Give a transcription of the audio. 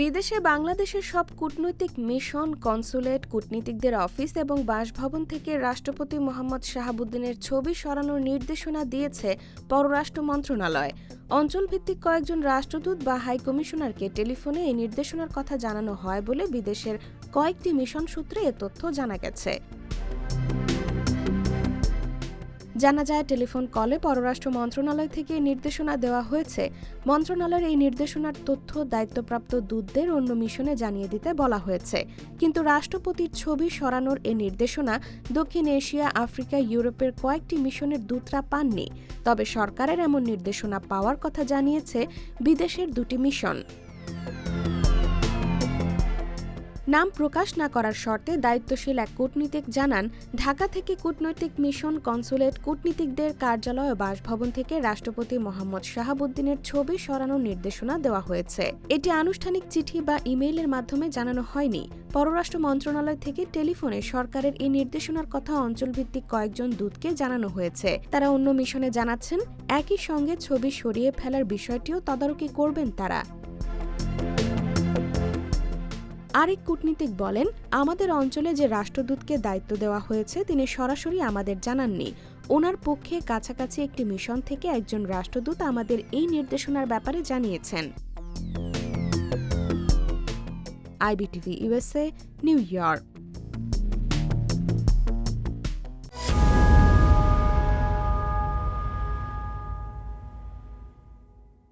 বিদেশে বাংলাদেশের সব কূটনৈতিক মিশন, কনসুলেট, কূটনীতিকদের অফিস এবং বাসভবন থেকে রাষ্ট্রপতি মোহাম্মদ শাহাবুদ্দিনের ছবি সরানোর নির্দেশনা দিয়েছে পররাষ্ট্র মন্ত্রণালয়। অঞ্চলভিত্তিক কয়েকজন রাষ্ট্রদূত বা হাই কমিশনারকে টেলিফোনে এই নির্দেশনার কথা জানানো হয় বলে বিদেশের কয়েকটি মিশন সূত্রে এ তথ্য জানা গেছে। জানা যায়, টেলিফোন কলে পররাষ্ট্র মন্ত্রণালয় থেকে নির্দেশনা দেওয়া হয়েছে। মন্ত্রণালয়ের এই নির্দেশনার তথ্য দায়িত্বপ্রাপ্ত দূতদের অন্য মিশনে জানিয়ে দিতে বলা হয়েছে। কিন্তু রাষ্ট্রপতির ছবি সরানোর এই নির্দেশনা দক্ষিণ এশিয়া, আফ্রিকা, ইউরোপের কয়েকটি মিশনের দূতরা পাননি। তবে সরকারের এমন নির্দেশনা পাওয়ার কথা জানিয়েছে বিদেশের দুটি মিশন। নাম প্রকাশ না করার শর্তে দায়িত্বশীল এক কূটনীতিক জানান, ঢাকা থেকে কূটনৈতিক মিশন কনসুলেট কূটনীতিকদের কার্যালয় বাসভবন থেকে রাষ্ট্রপতি মোহাম্মদ শাহাবুদ্দিনের ছবি সরানোর নির্দেশনা দেওয়া হয়েছে। এটি আনুষ্ঠানিক চিঠি বা ইমেইলের মাধ্যমে জানানো হয়নি। পররাষ্ট্র মন্ত্রণালয় থেকে টেলিফোনে সরকারের এই নির্দেশনার কথা অঞ্চলভিত্তিক কয়েকজন দূতকে জানানো হয়েছে। তারা অন্য মিশনে জানাচ্ছেন, একই সঙ্গে ছবি সরিয়ে ফেলার বিষয়টিও তদারকি করবেন তারা। আরেক কূটনীতিক বলেন, আমাদের অঞ্চলে যে রাষ্ট্রদূতকে দায়িত্ব দেওয়া হয়েছে, তিনি সরাসরি আমাদের জানাননি। ওনার পক্ষে কাছাকাছি একটি মিশন থেকে একজন রাষ্ট্রদূত আমাদের এই নির্দেশনার ব্যাপারে জানিয়েছেন। IBTV USA New York.